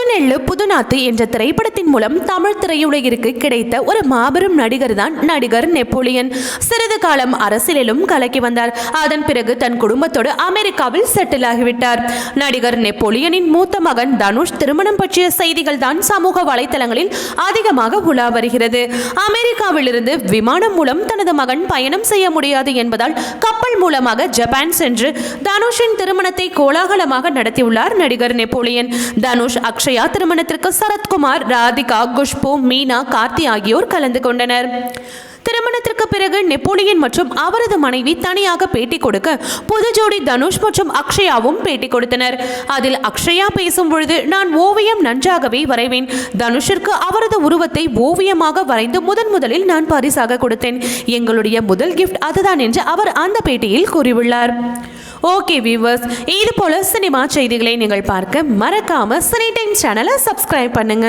புதுநெல்லு புதுநாத்து என்ற திரைப்படத்தின் மூலம் தமிழ் திரையுலகிற்கு கிடைத்த ஒரு மாபெரும் நடிகர் தான் நடிகர் நெப்போலியன். சிறிது காலம் அரசியலிலும் கலக்கி வந்தார். அதன் பிறகு தன் குடும்பத்தோடு அமெரிக்காவில் செட்டில் ஆகிவிட்டார். நடிகர் நெப்போலியனின் மூத்த மகன் தனுஷ் திருமணம் பற்றிய செய்திகள் தான் சமூக வலைத்தளங்களில் அதிகமாக உலா வருகிறது. அமெரிக்காவிலிருந்து விமானம் மூலம் தனது மகன் பயணம் செய்ய முடியாது என்பதால் கப்பல் மூலமாக ஜப்பான் சென்று தனுஷின் திருமணத்தை கோலாகலமாக நடத்தியுள்ளார் நடிகர் நெப்போலியன். தனுஷ் அக்ஷயா திருமணத்திற்கு சரத்குமார் ராதிகா குஷ்பு மீனா கார்த்தி ஆகியோர் கலந்து கொண்டனர். திருமணத்திற்கு பிறகு நெப்போலியன் மற்றும் அவரது மனைவி தனியாக பேட்டி கொடுக்க புது ஜோடி தனுஷ் மற்றும் அக்ஷயாவும் பேட்டி கொடுத்தனர். அதில் அக்ஷயா பேசும் பொழுது நான் ஓவியம் நன்றாகவே வரைவேன். தனுஷிற்கு அவரது உருவத்தை ஓவியமாக வரைந்து முதன் முதலில் நான் பரிசாக கொடுத்தேன். எங்களுடைய முதல் கிஃப்ட் அதுதான் என்று அவர் அந்த பேட்டியில் கூறியுள்ளார். ஓகே வியூவர்ஸ் இது போல சினிமா செய்திகளை நீங்கள் பார்க்க மறக்காம சினி டைம் சேனலை சப்ஸ்கிரைப் பண்ணுங்க.